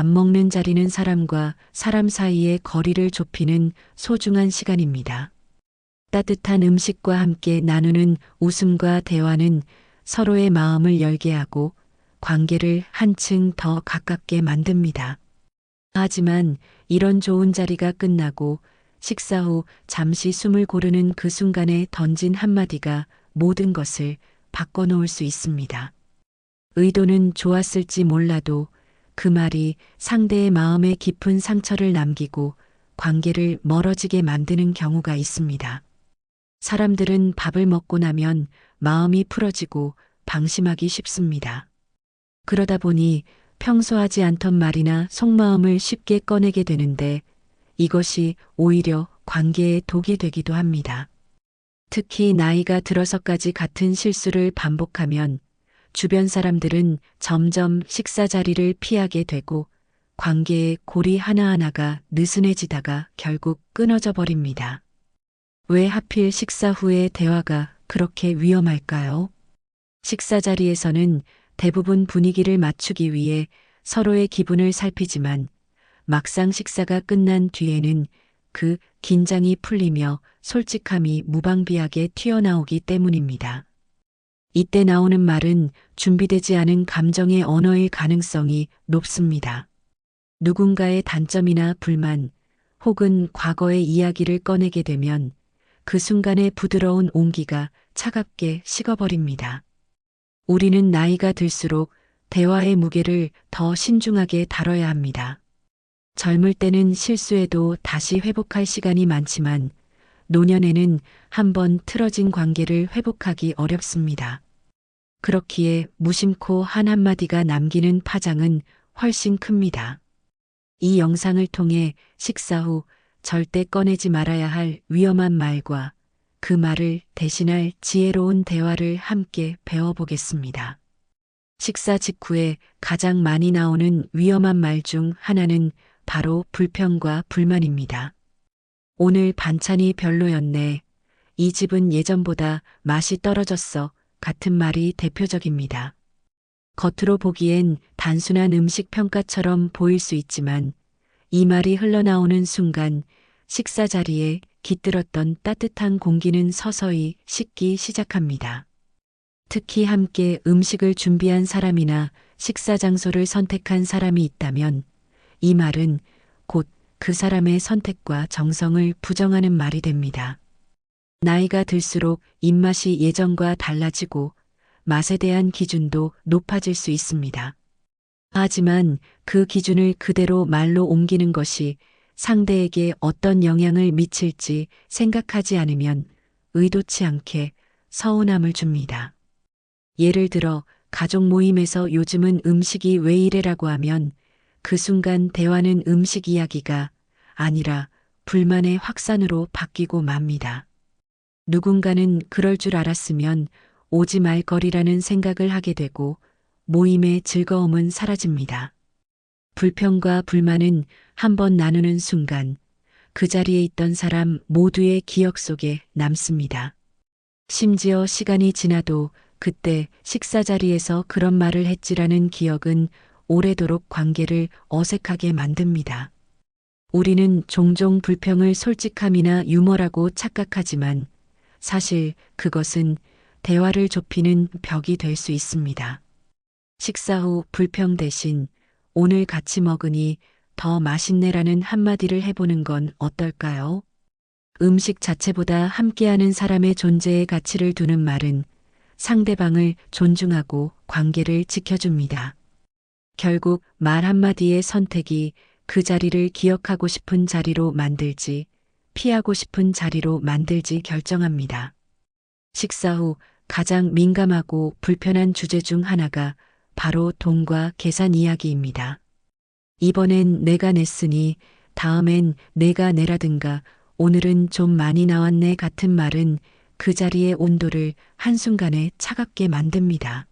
밥 먹는 자리는 사람과 사람 사이의 거리를 좁히는 소중한 시간입니다. 따뜻한 음식과 함께 나누는 웃음과 대화는 서로의 마음을 열게 하고 관계를 한층 더 가깝게 만듭니다. 하지만 이런 좋은 자리가 끝나고 식사 후 잠시 숨을 고르는 그 순간에 던진 한마디가 모든 것을 바꿔놓을 수 있습니다. 의도는 좋았을지 몰라도 그 말이 상대의 마음에 깊은 상처를 남기고 관계를 멀어지게 만드는 경우가 있습니다. 사람들은 밥을 먹고 나면 마음이 풀어지고 방심하기 쉽습니다. 그러다 보니 평소 하지 않던 말이나 속마음을 쉽게 꺼내게 되는데 이것이 오히려 관계에 독이 되기도 합니다. 특히 나이가 들어서까지 같은 실수를 반복하면 주변 사람들은 점점 식사 자리를 피하게 되고 관계의 고리 하나하나가 느슨해지다가 결국 끊어져 버립니다. 왜 하필 식사 후에 대화가 그렇게 위험할까요? 식사 자리에서는 대부분 분위기를 맞추기 위해 서로의 기분을 살피지만 막상 식사가 끝난 뒤에는 그 긴장이 풀리며 솔직함이 무방비하게 튀어나오기 때문입니다. 이때 나오는 말은 준비되지 않은 감정의 언어일 가능성이 높습니다. 누군가의 단점이나 불만 혹은 과거의 이야기를 꺼내게 되면 그 순간의 부드러운 온기가 차갑게 식어버립니다. 우리는 나이가 들수록 대화의 무게를 더 신중하게 다뤄야 합니다. 젊을 때는 실수해도 다시 회복할 시간이 많지만 노년에는 한번 틀어진 관계를 회복하기 어렵습니다. 그렇기에 무심코 한 한마디가 남기는 파장은 훨씬 큽니다. 이 영상을 통해 식사 후 절대 꺼내지 말아야 할 위험한 말과 그 말을 대신할 지혜로운 대화를 함께 배워보겠습니다. 식사 직후에 가장 많이 나오는 위험한 말 중 하나는 바로 불평과 불만입니다. 오늘 반찬이 별로였네. 이 집은 예전보다 맛이 떨어졌어. 같은 말이 대표적입니다. 겉으로 보기엔 단순한 음식 평가처럼 보일 수 있지만 이 말이 흘러나오는 순간 식사 자리에 깃들었던 따뜻한 공기는 서서히 식기 시작합니다. 특히 함께 음식을 준비한 사람이나 식사 장소를 선택한 사람이 있다면 이 말은 곧 그 사람의 선택과 정성을 부정하는 말이 됩니다. 나이가 들수록 입맛이 예전과 달라지고 맛에 대한 기준도 높아질 수 있습니다. 하지만 그 기준을 그대로 말로 옮기는 것이 상대에게 어떤 영향을 미칠지 생각하지 않으면 의도치 않게 서운함을 줍니다. 예를 들어 가족 모임에서 요즘은 음식이 왜 이래라고 하면 그 순간 대화는 음식 이야기가 아니라 불만의 확산으로 바뀌고 맙니다. 누군가는 그럴 줄 알았으면 오지 말 거리라는 생각을 하게 되고 모임의 즐거움은 사라집니다. 불평과 불만은 한번 나누는 순간 그 자리에 있던 사람 모두의 기억 속에 남습니다. 심지어 시간이 지나도 그때 식사 자리에서 그런 말을 했지라는 기억은 오래도록 관계를 어색하게 만듭니다. 우리는 종종 불평을 솔직함이나 유머라고 착각하지만 사실 그것은 대화를 좁히는 벽이 될 수 있습니다. 식사 후 불평 대신 오늘 같이 먹으니 더 맛있네라는 한마디를 해보는 건 어떨까요? 음식 자체보다 함께하는 사람의 존재의 가치를 두는 말은 상대방을 존중하고 관계를 지켜줍니다. 결국 말 한마디의 선택이 그 자리를 기억하고 싶은 자리로 만들지 피하고 싶은 자리로 만들지 결정합니다. 식사 후 가장 민감하고 불편한 주제 중 하나가 바로 돈과 계산 이야기입니다. 이번엔 내가 냈으니 다음엔 내가 내라든가 오늘은 좀 많이 나왔네 같은 말은 그 자리의 온도를 한순간에 차갑게 만듭니다.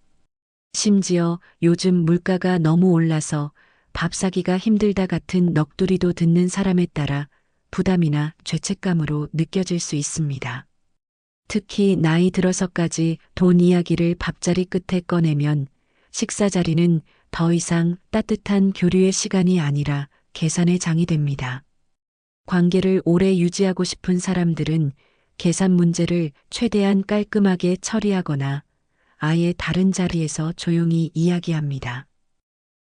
심지어 요즘 물가가 너무 올라서 밥 사기가 힘들다 같은 넋두리도 듣는 사람에 따라 부담이나 죄책감으로 느껴질 수 있습니다. 특히 나이 들어서까지 돈 이야기를 밥자리 끝에 꺼내면 식사 자리는 더 이상 따뜻한 교류의 시간이 아니라 계산의 장이 됩니다. 관계를 오래 유지하고 싶은 사람들은 계산 문제를 최대한 깔끔하게 처리하거나 아예 다른 자리에서 조용히 이야기합니다.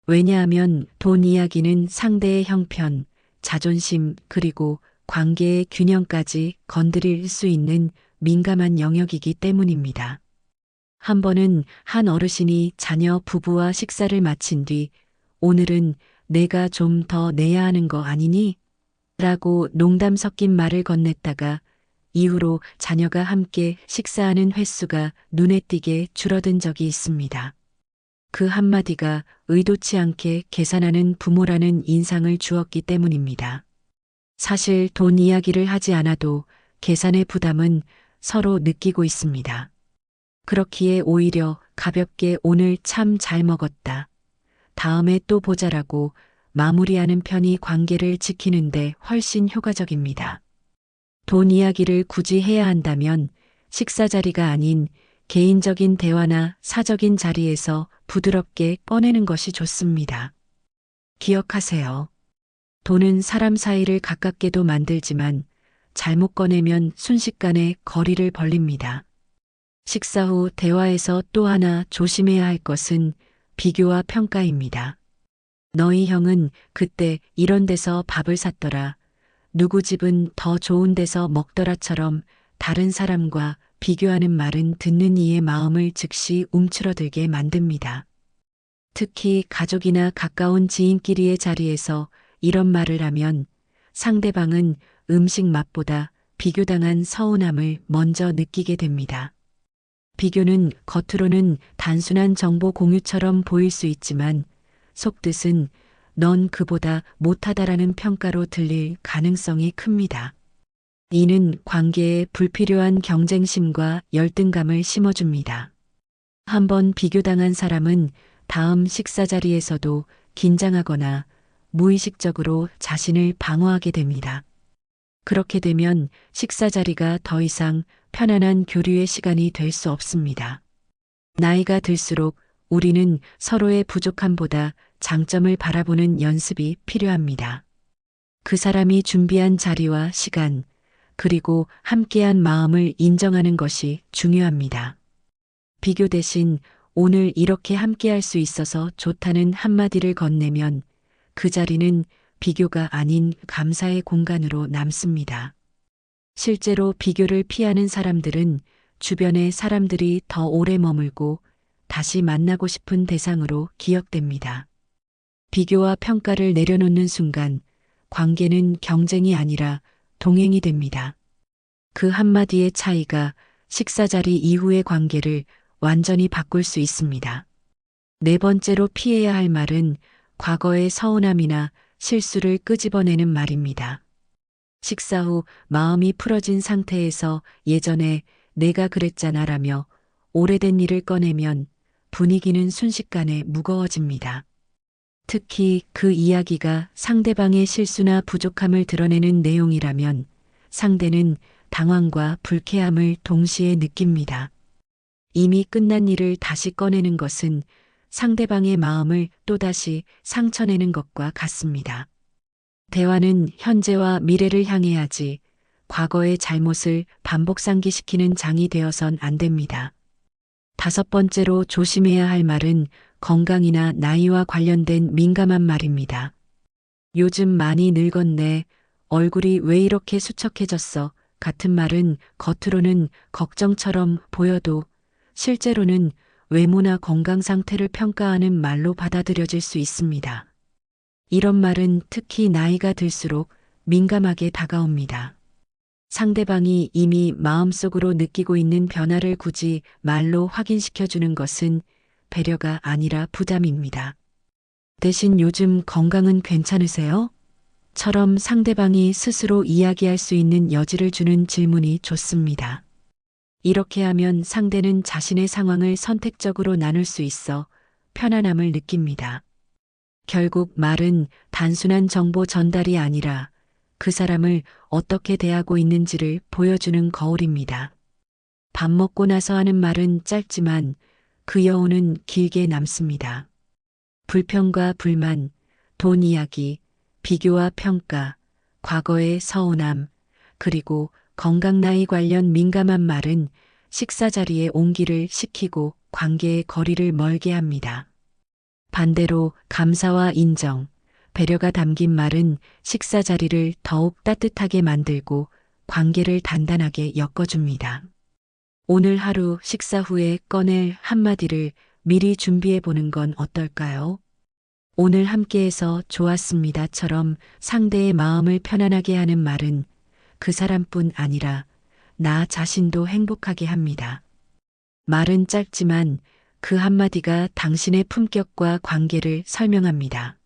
왜냐하면 돈 이야기는 상대의 형편, 자존심, 그리고 관계의 균형까지 건드릴 수 있는 민감한 영역이기 때문입니다. 한 번은 한 어르신이 자녀 부부와 식사를 마친 뒤 오늘은 내가 좀 더 내야 하는 거 아니니? 라고 농담 섞인 말을 건넸다가 이후로 자녀가 함께 식사하는 횟수가 눈에 띄게 줄어든 적이 있습니다. 그 한마디가 의도치 않게 계산하는 부모라는 인상을 주었기 때문입니다. 사실 돈 이야기를 하지 않아도 계산의 부담은 서로 느끼고 있습니다. 그렇기에 오히려 가볍게 오늘 참 잘 먹었다. 다음에 또 보자라고 마무리하는 편이 관계를 지키는데 훨씬 효과적입니다. 돈 이야기를 굳이 해야 한다면 식사 자리가 아닌 개인적인 대화나 사적인 자리에서 부드럽게 꺼내는 것이 좋습니다. 기억하세요. 돈은 사람 사이를 가깝게도 만들지만 잘못 꺼내면 순식간에 거리를 벌립니다. 식사 후 대화에서 또 하나 조심해야 할 것은 비교와 평가입니다. 너희 형은 그때 이런 데서 밥을 샀더라. 누구 집은 더 좋은 데서 먹더라처럼 다른 사람과 비교하는 말은 듣는 이의 마음을 즉시 움츠러들게 만듭니다. 특히 가족이나 가까운 지인끼리의 자리에서 이런 말을 하면 상대방은 음식 맛보다 비교당한 서운함을 먼저 느끼게 됩니다. 비교는 겉으로는 단순한 정보 공유처럼 보일 수 있지만 속뜻은 넌 그보다 못하다라는 평가로 들릴 가능성이 큽니다. 이는 관계에 불필요한 경쟁심과 열등감을 심어줍니다. 한번 비교당한 사람은 다음 식사 자리에서도 긴장하거나 무의식적으로 자신을 방어하게 됩니다. 그렇게 되면 식사 자리가 더 이상 편안한 교류의 시간이 될 수 없습니다. 나이가 들수록 우리는 서로의 부족함보다 장점을 바라보는 연습이 필요합니다. 그 사람이 준비한 자리와 시간, 그리고 함께한 마음을 인정하는 것이 중요합니다. 비교 대신 오늘 이렇게 함께할 수 있어서 좋다는 한마디를 건네면 그 자리는 비교가 아닌 감사의 공간으로 남습니다. 실제로 비교를 피하는 사람들은 주변의 사람들이 더 오래 머물고 다시 만나고 싶은 대상으로 기억됩니다. 비교와 평가를 내려놓는 순간 관계는 경쟁이 아니라 동행이 됩니다. 그 한마디의 차이가 식사 자리 이후의 관계를 완전히 바꿀 수 있습니다. 네 번째로 피해야 할 말은 과거의 서운함이나 실수를 끄집어내는 말입니다. 식사 후 마음이 풀어진 상태에서 예전에 내가 그랬잖아 라며 오래된 일을 꺼내면 분위기는 순식간에 무거워집니다. 특히 그 이야기가 상대방의 실수나 부족함을 드러내는 내용이라면 상대는 당황과 불쾌함을 동시에 느낍니다. 이미 끝난 일을 다시 꺼내는 것은 상대방의 마음을 또다시 상처내는 것과 같습니다. 대화는 현재와 미래를 향해야지 과거의 잘못을 반복 상기시키는 장이 되어선 안 됩니다. 다섯 번째로 조심해야 할 말은 건강이나 나이와 관련된 민감한 말입니다. 요즘 많이 늙었네. 얼굴이 왜 이렇게 수척해졌어? 같은 말은 겉으로는 걱정처럼 보여도 실제로는 외모나 건강 상태를 평가하는 말로 받아들여질 수 있습니다. 이런 말은 특히 나이가 들수록 민감하게 다가옵니다. 상대방이 이미 마음속으로 느끼고 있는 변화를 굳이 말로 확인시켜 주는 것은 배려가 아니라 부담입니다. 대신 요즘 건강은 괜찮으세요? 처럼 상대방이 스스로 이야기할 수 있는 여지를 주는 질문이 좋습니다. 이렇게 하면 상대는 자신의 상황을 선택적으로 나눌 수 있어 편안함을 느낍니다. 결국 말은 단순한 정보 전달이 아니라 그 사람을 어떻게 대하고 있는지를 보여주는 거울입니다. 밥 먹고 나서 하는 말은 짧지만 그 여운은 길게 남습니다. 불평과 불만, 돈 이야기, 비교와 평가, 과거의 서운함, 그리고 건강 나이 관련 민감한 말은 식사 자리에 온기를 식히고 관계의 거리를 멀게 합니다. 반대로 감사와 인정, 배려가 담긴 말은 식사 자리를 더욱 따뜻하게 만들고 관계를 단단하게 엮어줍니다. 오늘 하루 식사 후에 꺼낼 한마디를 미리 준비해 보는 건 어떨까요? 오늘 함께해서 좋았습니다처럼 상대의 마음을 편안하게 하는 말은 그 사람뿐 아니라 나 자신도 행복하게 합니다. 말은 짧지만 그 한마디가 당신의 품격과 관계를 설명합니다.